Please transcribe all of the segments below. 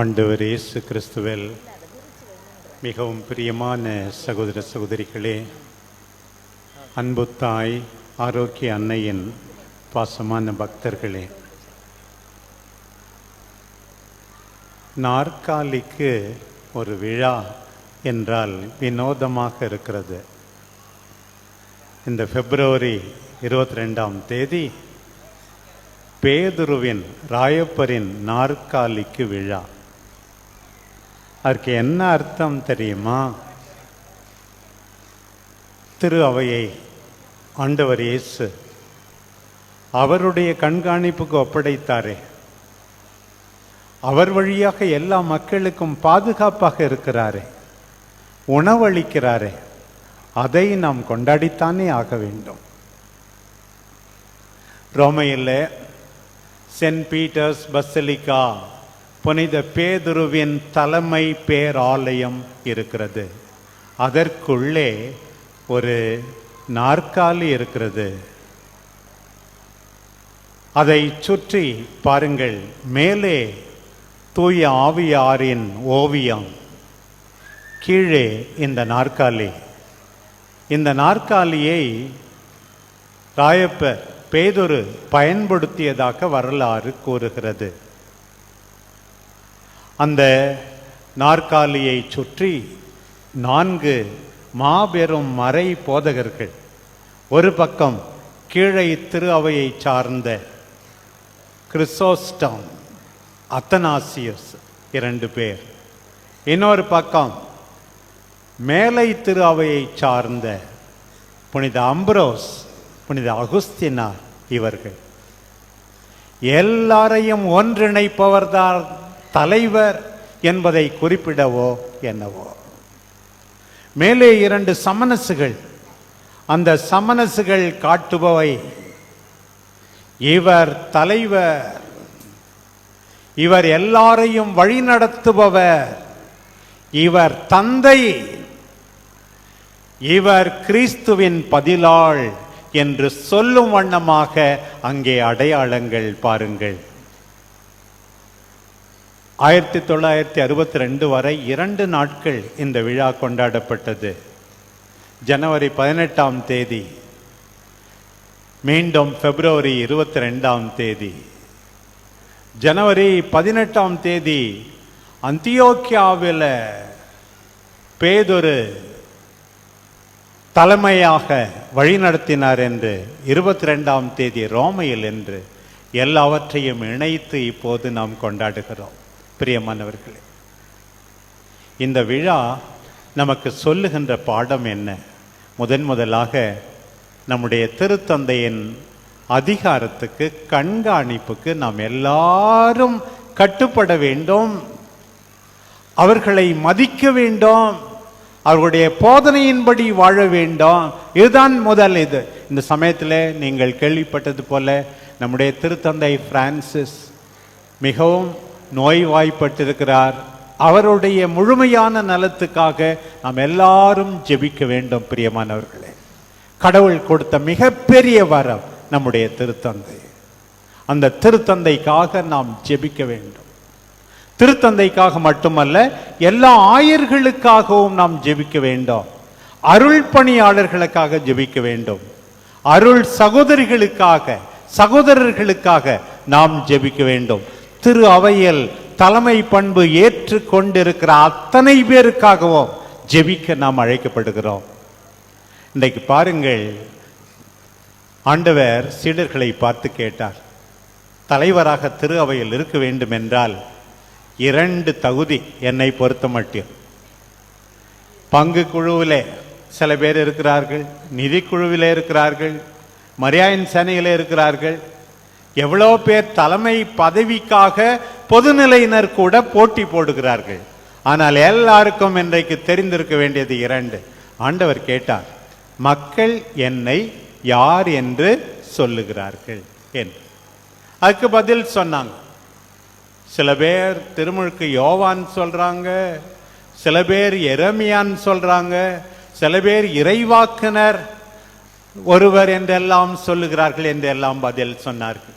ஆண்டவர் இயேசு கிறிஸ்துவில் மிகவும் பிரியமான சகோதர சகோதரிகளே அன்பு தாய் ஆரோக்கிய அன்னையின் பாசமான பக்தர்களே நாற்காலிக்கு ஒரு விழா என்றால் வினோதமாக இருக்கிறது. இந்த பிப்ரவரி இருபத்தி ரெண்டாம் தேதி பேதுருவின் ராயப்பரின் நாற்காலிக்கு விழா. அதற்கு என்ன அர்த்தம் தெரியுமா? திரு அவையை ஆண்டவர் இயேசு அவருடைய கண்காணிப்புக்கு ஒப்படைத்தாரே. அவர் வழியாக எல்லா மக்களுக்கும் பாதுகாப்பாக இருக்கிறாரே. உணவளிக்கிறாரே. அதை நாம் கொண்டாடித்தானே ஆக வேண்டும். ரோமையில் சென்ட் பீட்டர்ஸ் பசலிக்கா புனித பேதுருவின் தலைமை பேராலயம் இருக்கிறது. அதற்குள்ளே ஒரு நாற்காலி இருக்கிறது. அதை சுற்றி பாருங்கள் மேலே தூய ஆவியாரின் ஓவியம். கீழே இந்த நாற்காலி. இந்த நாற்காலியை ராயப்பர் பேதொரு பயன்படுத்தியதாக வரலாறு கூறுகிறது. அந்த நாற்காலியை சுற்றி நான்கு மாபெரும் மறை போதகர்கள். ஒரு பக்கம் கீழே திரு அவையை சார்ந்த கிறிசோஸ்டம் அத்தனாசியஸ் இரண்டு பேர். இன்னொரு பக்கம் மேலை திரு அவையை சார்ந்த புனித அம்ப்ரோஸ் புனித அகுஸ்தினார் இவர்கள். எல்லாரையும் ஒன்றிணைப்பவர்தான் தலைவர் என்பதை குறிப்பிடவோ என்னவோ. மேலே இரண்டு சமனசுகள். அந்த சமனசுகள் காட்டுபவை. இவர் தலைவர். இவர் எல்லாரையும் வழிநடத்துபவர் இவர் தந்தை. இவர் கிறிஸ்துவின் பதிலாள் என்று சொல்லும் வண்ணமாக அங்கே அடையாளங்கள் பாருங்கள். ஆயிரத்தி தொள்ளாயிரத்தி அறுபத்தி ரெண்டு வரை இரண்டு நாட்கள் இந்த விழா கொண்டாடப்பட்டது. ஜனவரி பதினெட்டாம் தேதி மீண்டும் பிப்ரவரி இருபத்தி ரெண்டாம் தேதி. ஜனவரி பதினெட்டாம் தேதி அந்தியோக்கியாவில் பேதொரு தலைமையாக வழிநடத்தினார் என்று இருபத்தி ரெண்டாம் தேதி ரோமையில் என்று எல்லாவற்றையும் இணைத்து இப்போது நாம் கொண்டாடுகிறோம். பிரியமானவர்களே இந்த விழா நமக்கு சொல்லுகின்ற பாடம் என்ன? முதன் முதலாக நம்முடைய திருத்தந்தையின் அதிகாரத்துக்கு கண்காணிப்புக்கு நாம் எல்லாரும் கட்டுப்பட வேண்டும். அவர்களை மதிக்க வேண்டும். அவர்களுடைய போதனையின்படி வாழ வேண்டும். இதுதான் முதல் இது. இந்த சமயத்தில் நீங்கள் கேள்விப்பட்டது போல நம்முடைய திருத்தந்தை பிரான்சிஸ் மிகவும் நோய்வாய்ப்பட்டிருக்கிறார். அவருடைய முழுமையான நலத்துக்காக நாம் எல்லாரும் ஜெபிக்க வேண்டும் பிரியமானவர்களே. கடவுள் கொடுத்த மிகப்பெரிய வரம் நம்முடைய திருத்தந்தை. அந்த திருத்தந்தைக்காக நாம் ஜெபிக்க வேண்டும். திருத்தந்தைக்காக மட்டுமல்ல எல்லா ஆயர்களுக்காகவும் நாம் ஜெபிக்க வேண்டும். அருள் பணியாளர்களுக்காக ஜெபிக்க வேண்டும். அருள் சகோதரிகளுக்காக சகோதரர்களுக்காக நாம் ஜெபிக்க வேண்டும். திரு அவையில் தலைமை பண்பு ஏற்று கொண்டிருக்கிற அத்தனை பேருக்காகவும் ஜெபிக்க நாம் அழைக்கப்படுகிறோம். இன்றைக்கு பாருங்கள் ஆண்டவர் சீடர்களை பார்த்து கேட்டார். தலைவராக திரு அவையில் இருக்க வேண்டும் என்றால் இரண்டு தகுதி என்னை பொறுத்த மட்டும் பங்கு குழுவிலே சில பேர் இருக்கிறார்கள் நிதிக்குழுவிலே இருக்கிறார்கள் மரியாயின் சேனையிலே இருக்கிறார்கள் எவ்வளோ பேர் தலைமை பதவிக்காக பொதுநிலையினர் கூட போட்டி போடுகிறார்கள். ஆனால் எல்லாருக்கும் இன்றைக்கு தெரிந்திருக்க வேண்டியது இரண்டு. ஆண்டவர் கேட்டார் மக்கள் என்னை யார் என்று சொல்லுகிறார்கள்? என்று. அதுக்கு பதில் சொன்னாங்க. சில பேர் திருமுழுக்கு யோவான் சொல்றாங்க சில பேர் எரமியான் சொல்றாங்க சில பேர் இறைவாக்குனர் ஒருவர் என்றெல்லாம் சொல்லுகிறார்கள் என்றெல்லாம் பதில் சொன்னார்கள்.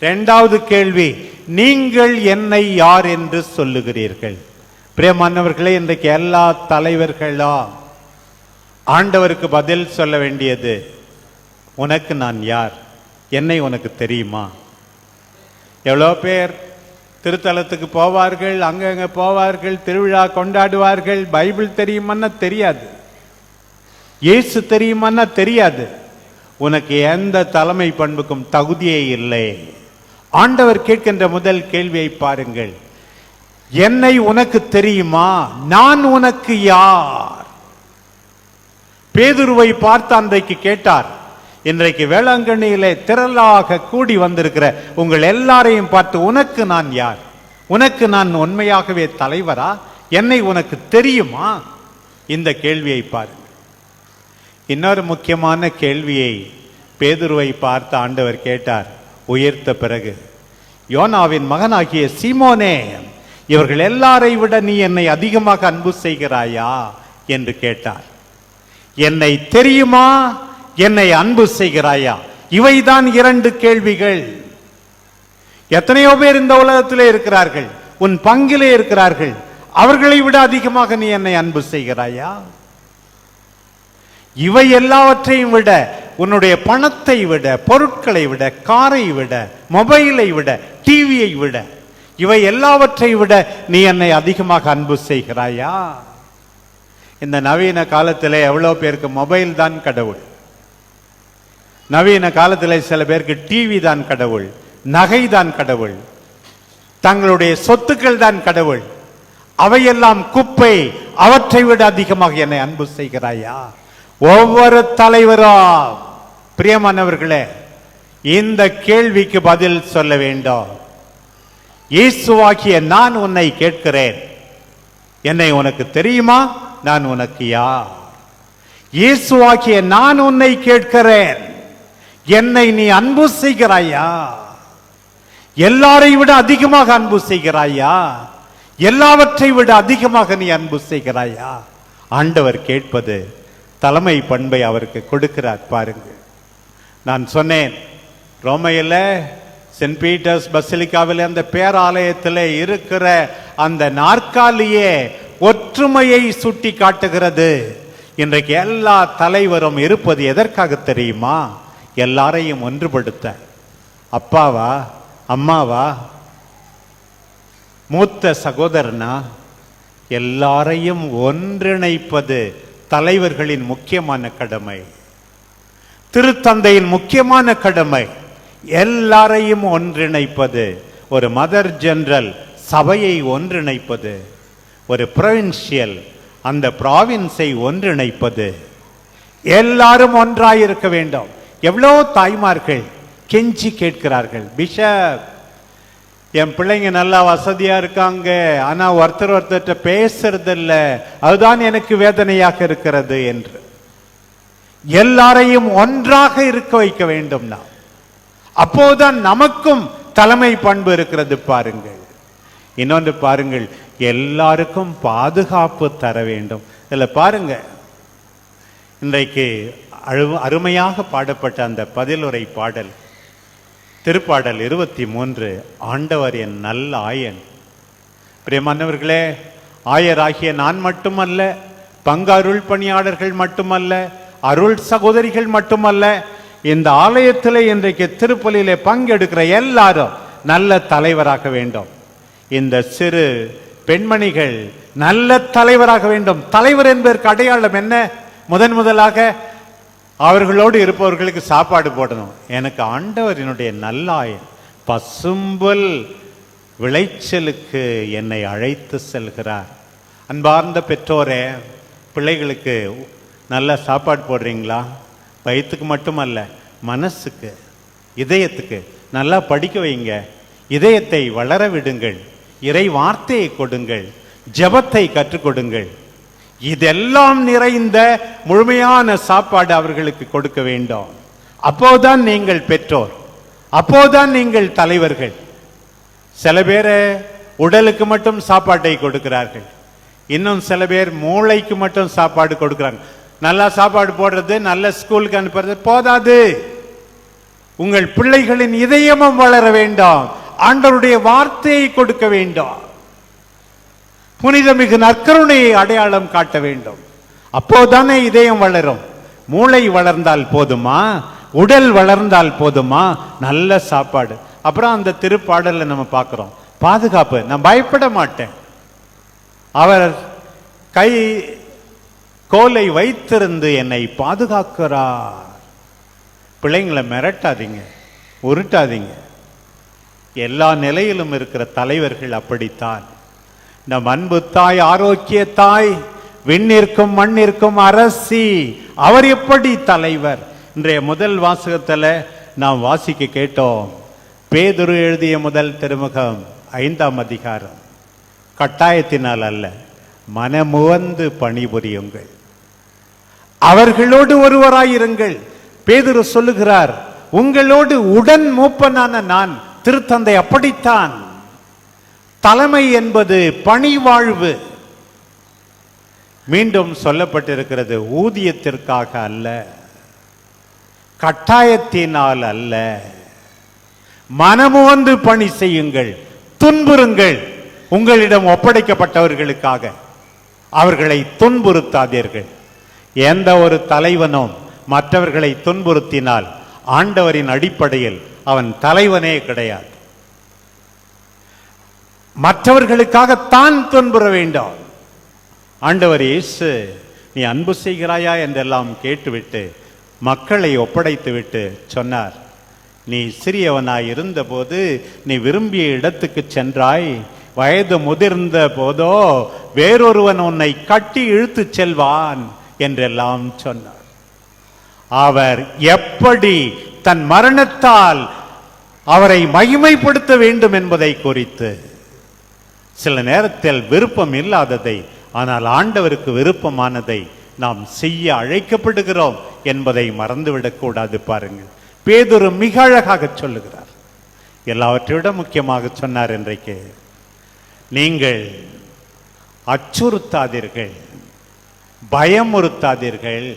இரண்டாவது கேள்வி நீங்கள் என்னை யார் என்று சொல்லுகிறீர்கள்? பிரியமானவர்களே இன்றைக்கு எல்லா தலைவர்களா? ஆண்டவருக்கு பதில் சொல்ல வேண்டியது உனக்கு நான் யார்? என்னை உனக்கு தெரியுமா? எவ்வளோ பேர் திருத்தலத்துக்கு போவார்கள் அங்கங்கே போவார்கள் திருவிழா கொண்டாடுவார்கள் பைபிள் தெரியுமான்னா தெரியாது. இயேசு தெரியுமான்னா தெரியாது. உனக்கு எந்த தலைமை பண்புக்கும் தகுதியே இல்லை. ஆண்டவர் கேட்கின்ற முதல் கேள்வியை பாருங்கள். என்னை உனக்கு தெரியுமா? நான் உனக்கு யார்? பேதுருவை பார்த்து அன்றைக்கு கேட்டார். இன்றைக்கு வேளாங்கண்ணியிலே திரளாக கூடி வந்திருக்கிற உங்கள் எல்லாரையும் பார்த்து உனக்கு நான் யார்? உனக்கு நான் உண்மையாகவே தலைவரா? என்னை உனக்கு தெரியுமா? இந்த கேள்வியை பாருங்கள். இன்னொரு முக்கியமான கேள்வியை பேதுருவை பார்த்து ஆண்டவர் கேட்டார். உயர்த்த பிறகு. யோனாவின் மகனாகிய சீமோனே இவர்கள் எல்லாரை விட நீ என்னை அதிகமாக அன்பு செய்கிறாயா? என்று கேட்டார். என்னை தெரியுமா? என்னை அன்பு செய்கிறாயா? இவைதான் இரண்டு கேள்விகள். எத்தனையோ பேர் இந்த உலகத்திலே இருக்கிறார்கள் உன் பங்கிலே இருக்கிறார்கள். அவர்களை விட அதிகமாக நீ என்னை அன்பு செய்கிறாயா? இவை எல்லாவற்றையும் விட உன்னுடைய பணத்தை விட பொருட்களை விட காரை விட மொபைலை விட டிவியை விட இவை எல்லாவற்றை விட நீ என்னை அதிகமாக அன்பு செய்கிறாயா? இந்த நவீன காலத்தில் எவ்வளோ பேருக்கு மொபைல் தான் கடவுள். நவீன காலத்தில் சில பேருக்கு டிவி தான் கடவுள் நகை தான் கடவுள் தங்களுடைய சொத்துக்கள் தான் கடவுள். அவையெல்லாம் குப்பை அவற்றை விட அதிகமாக என்னை அன்பு செய்கிறாயா? ஒவ்வொரு தலைவரும். பிரியமானவர்களே இந்த கேள்விக்கு பதில் சொல்ல வேண்டும். இயேசுவாகிய நான் உன்னை கேட்கிறேன். என்னை உனக்கு தெரியுமா? நான் உனக்கு யார்? இயேசுவாகிய நான் உன்னை கேட்கிறேன். என்னை நீ அன்பு செய்கிறாயா? எல்லாரை விட அதிகமாக அன்பு செய்கிறாயா? எல்லாவற்றை விட அதிகமாக நீ அன்பு செய்கிறாயா? ஆண்டவர் கேட்பது தலைமை பண்பை அவருக்கு கொடுக்கிறார் பாருங்க. நான் சொன்னேன் ரோமையில் சென்ட் பீட்டர்ஸ் பசிலிக்காவில் அந்த பேராலயத்தில் இருக்கிற அந்த நாற்காலியே ஒற்றுமையை சுட்டி காட்டுகிறது. இன்றைக்கு எல்லா தலைவரும் இருப்பது எதற்காக தெரியுமா? எல்லாரையும் ஒன்றுபடுத்த. அப்பாவா? அம்மாவா? மூத்த சகோதரனா? எல்லாரையும் ஒன்றிணைப்பது தலைவர்களின் முக்கியமான கடமை. திருத்தந்தையின் முக்கியமான கடமை எல்லாரையும் ஒன்றிணைப்பது. ஒரு மதர் ஜெனரல் சபையை ஒன்றிணைப்பது. ஒரு ப்ரொவின்சியல் அந்த ப்ராவின்ஸை ஒன்றிணைப்பது. எல்லாரும் ஒன்றாயிருக்க வேண்டும். எவ்வளோ தாய்மார்கள் கெஞ்சி கேட்கிறார்கள் பிஷப் என் பிள்ளைங்க நல்லா வசதியா இருக்காங்க. ஆனா ஒருத்தர் ஒருத்தர்கிட்ட பேசுறது அதுதான் எனக்கு வேதனையாக இருக்கிறது என்று. எல்லாரையும் ஒன்றாக இருக்க வைக்க வேண்டும் நாம். அப்போதுதான் நமக்கும் தலைமை பண்பு இருக்கிறது பாருங்கள். இன்னொன்று பாருங்கள் எல்லாருக்கும் பாதுகாப்பு தர வேண்டும். இதில் பாருங்க. இன்றைக்கு அழு- அருமையாக பாடப்பட்ட அந்த பதிலுரை பாடல். திருப்பாடல் இருபத்தி மூன்று ஆண்டவர் என் நல்ல ஆயன். பிரியமானவர்களே ஆயராகிய நான் மட்டுமல்ல பங்கு அருள் பணியாளர்கள் மட்டுமல்ல அருள் சகோதரிகள் மட்டுமல்ல இந்த ஆலயத்தில் இன்றைக்கு திருப்பலியிலே பங்கெடுக்கிற எல்லாரும் நல்ல தலைவராக வேண்டும். இந்த சிறு பெண்மணிகள் நல்ல தலைவராக வேண்டும். தலைவர் என்பதற்கு அடையாளம் என்ன? முதன் முதலாக அவர்களோடு இருப்பவர்களுக்கு சாப்பாடு போடணும். எனக்கு ஆண்டவரினுடைய நல்லாயன் பசும்புல் விளைச்சலுக்கு என்னை அழைத்து செல்கிறார். அன்பார்ந்த பெற்றோரே பிள்ளைகளுக்கு நல்ல சாப்பாடு போடுறீங்களா? வயிற்றுக்கு மட்டுமல்ல மனசுக்கு இதயத்துக்கு நல்லா படிக்க வைங்க. இதயத்தை வளர விடுங்கள். இறை வார்த்தையை கொடுங்கள். ஜெபத்தை கற்றுக் கொடுங்கள். இதெல்லாம் நிறைந்த முழுமையான சாப்பாடு அவர்களுக்கு கொடுக்க வேண்டும். அப்போதான் நீங்கள் பெற்றோர். அப்போதான் நீங்கள் தலைவர்கள். சில பேர் உடலுக்கு மட்டும் சாப்பாட்டை கொடுக்கிறார்கள். இன்னும் சில பேர் மூளைக்கு மட்டும் சாப்பாடு கொடுக்குறாங்க. நல்லா சாப்பாடு போடுறது நல்ல ஸ்கூலுக்கு அனுப்புறது போதாது. உங்கள் பிள்ளைகளின் இதயமும் வளர வேண்டாம். ஆண்டவருடைய வார்த்தையை கொடுக்க வேண்டும். புனிதமிகு நற்கருணையை அடையாளம் காட்ட வேண்டும். அப்போதானே இதயம் வளரும். மூளை வளர்ந்தால் போதுமா? உடல் வளர்ந்தால் போதுமா? நல்ல சாப்பாடு. அப்புறம் அந்த திருப்பாடலை நம்ம பார்க்குறோம். பாதுகாப்பு. நான் பயப்பட மாட்டேன். அவர் கை கோலை வைத்திருந்து என்னை பாதுகாக்கிறார். பிள்ளைங்களை மிரட்டாதீங்க. உருட்டாதீங்க. எல்லா நிலையிலும் இருக்கிற தலைவர்கள் அப்படித்தான். நம் அன்பு தாய் ஆரோக்கிய தாய் விண்ணிற்கும் மண்ணிற்கும் அரசி அவர் எப்படி தலைவர்? இன்றைய முதல் வாசகத்தில் நாம் வாசிக்க கேட்டோம். பேதுரு எழுதிய முதல் திருமுகம் ஐந்தாம் அதிகாரம். கட்டாயத்தினால் அல்ல மனமுவந்து பணிபுரியுங்கள். அவர்களோடு ஒருவராயிருங்கள். பேதுரு சொல்லுகிறார் உங்களோடு உடன் மூப்பனான நான் திருத்தந்தை அப்படித்தான். தலைமை என்பது பணிவாழ்வு. மீண்டும் சொல்லப்பட்டிருக்கிறது ஊதியத்திற்காக அல்ல கட்டாயத்தினால் அல்ல. மனமுவந்து பணி செய்யுங்கள் துன்புறுங்கள். உங்களிடம் ஒப்படைக்கப்பட்டவர்களுக்காக அவர்களை துன்புறுத்தாதீர்கள். எந்த ஒரு தலைவனும் மற்றவர்களை துன்புறுத்தினால் ஆண்டவரின் அடிப்படையில் அவன் தலைவனே கிடையாது. மற்றவர்களுக்காக தான் துன்புற வேண்டும். ஆண்டவர் இயேசு நீ அன்பு செய்கிறாயா? என்றெல்லாம் கேட்டுவிட்டு மக்களை ஒப்படைத்துவிட்டு சொன்னார். நீ சிறியவனாய் இருந்தபோது நீ விரும்பிய இடத்துக்கு சென்றாய். வயது முதிர்ந்த போதோ வேறொருவன் உன்னை கட்டி இழுத்துச் செல்வான் என்றெல்லாம் சொன்னார். அவர் எப்படி தன் மரணத்தால் அவரை மகிமைப்படுத்த வேண்டும் என்பதை குறித்து சில நேரத்தில் விருப்பம் இல்லாததை ஆனால் ஆண்டவருக்கு விருப்பமானதை நாம் செய்ய அழைக்கப்படுகிறோம் என்பதை மறந்துவிடக்கூடாது பாருங்கள் பேதுரு மிக அழகாக சொல்லுகிறார். எல்லாவற்றை விட முக்கியமாக சொன்னார் இன்றைக்கு. நீங்கள் அச்சுறுத்தாதீர்கள் பயமுறுத்தாதீர்கள்.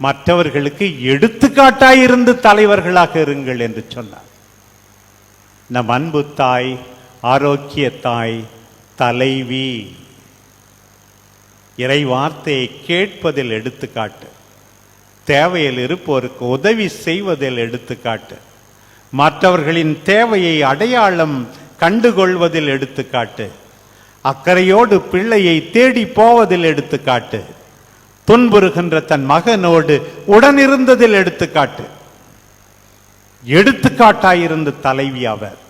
மற்றவர்களுக்கு எடுத்துக்காட்டாயிருந்து தலைவர்களாக இருங்கள் என்று சொன்னார். நம் அன்பு தாய் ஆரோக்கிய தாய் தலைவி. இறை வார்த்தையை கேட்பதில் எடுத்துக்காட்டு. தேவையில் இருப்போருக்கு உதவி செய்வதில் எடுத்துக்காட்டு. மற்றவர்களின் தேவையை அடையாளம் கண்டுகொள்வதில் எடுத்துக்காட்டு. அக்கறையோடு பிள்ளையை தேடி போவதில் எடுத்துக்காட்டு. துன்புறுகின்ற தன் மகனோடு உடனிருந்ததில் எடுத்துக்காட்டு. எடுத்துக்காட்டாயிருந்த தலைவி அவர்.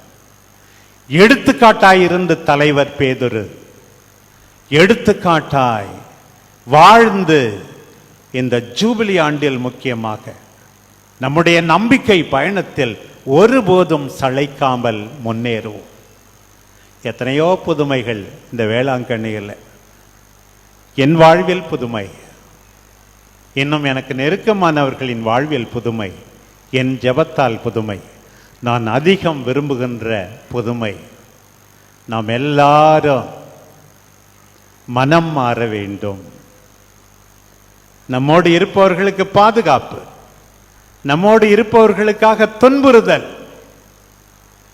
எடுத்துக்காட்டாயிருந்த தலைவர் பேதுரு. எடுத்துக்காட்டாய் வாழ்ந்து இந்த ஜூபிலி ஆண்டில் முக்கியமாக நம்முடைய நம்பிக்கை பயணத்தில் ஒருபோதும் சளைக்காமல் முன்னேறுவோம். எத்தனையோ புதுமைகள் இந்த வேளாங்கண்ணியில். என் வாழ்வில் புதுமை. இன்னும் எனக்கு நெருக்கமானவர்களின் வாழ்வில் புதுமை. என் ஜெபத்தால் புதுமை. நான் அதிகம் விரும்புகின்ற புதுமை. நாம் எல்லாரும் மனம் மாற வேண்டும். நம்மோடு இருப்பவர்களுக்கு பாதுகாப்பு. நம்மோடு இருப்பவர்களுக்காக துன்புறுதல்.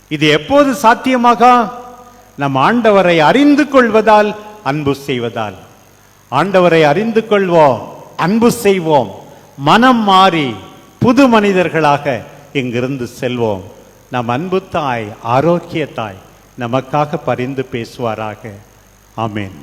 இது எப்போது சாத்தியமாக? நம் ஆண்டவரை அறிந்து கொள்வதால் அன்பு செய்வதால். ஆண்டவரை அறிந்து கொள்வோம் அன்பு செய்வோம். மனம் மாறி புது மனிதர்களாக இங்கிருந்து செல்வோம். நம் அன்பு தாய் ஆரோக்கிய தாய் நமக்காக பரிந்து பேசுவாராக. ஆமேன்.